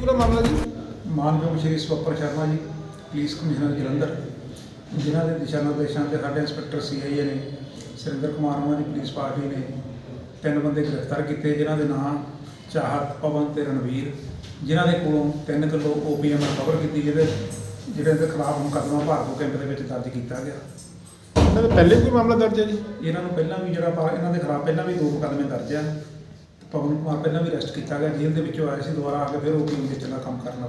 ਪੂਰਾ ਮਾਮਲਾ ਜੀ? ਮਾਨਯੋਗ ਸ਼੍ਰੀ ਸਵਪਨ ਸ਼ਰਮਾ ਜੀ ਪੁਲਿਸ ਕਮਿਸ਼ਨਰ ਜਲੰਧਰ। ਜਿਨ੍ਹਾਂ ਦੇ ਦਿਸ਼ਾ ਨਿਰਦੇਸ਼ਾਂ ਤੇ ਸਾਡੇ ਇੰਸਪੈਕਟਰ ਸੀਆਈਏ ਨੇ ਸੁਰਿੰਦਰ ਕੁਮਾਰ ਉਹਨਾਂ ਦੀ ਪੁਲਿਸ ਪਾਰਟੀ ਨੇ ਤਿੰਨ ਬੰਦੇ ਗ੍ਰਿਫਤਾਰ ਕੀਤੇ ਜਿਨ੍ਹਾਂ ਦੇ ਨਾਂ ਚਾਹਤ ਪਵਨ ਤੇ ਰਣਵੀਰ। ਜਿਨ੍ਹਾਂ ਦੇ ਕੋਲੋਂ 3 ਕਿਲੋ ਓਪੀਐਮ ਰਿਕਵਰ ਕੀਤੀ ਜਿਹਦੇ ਜਿਹੜੇ ਦੇ ਖਿਲਾਫ ਮੁਕੱਦਮਾ ਭਾਰਤੋ ਕੈਂਪ ਦੇ ਵਿੱਚ ਦਰਜ ਕੀਤਾ ਗਿਆ। ਇਹਨਾਂ ਦਾ ਪਹਿਲੇ ਵੀ ਮਾਮਲਾ ਦਰਜ ਹੈ ਜੀ? ਇਹਨਾਂ ਨੂੰ ਪਹਿਲਾਂ ਵੀ ਜਿਹੜਾ ਇਹਨਾਂ ਦੇ ਖਿਲਾਫ ਪਹਿਲਾਂ ਵੀ ਦੋ ਮੁਕੱਦਮੇ ਦਰਜ ਆ। ਪਵਨ ਕੁਮਾਰ ਪਹਿਲਾਂ ਵੀ ਅਰੈਸਟ ਕੀਤਾ ਗਿਆ, ਜੇਲ੍ਹ ਦੇ ਵਿੱਚੋਂ ਆਇਆ ਸੀ, ਦੁਬਾਰਾ ਆ ਕੇ ਫਿਰ ਉਹ ਓਪੀਐਮ ਵੇਚਣ ਦਾ ਕੰਮ ਕਰਨਾ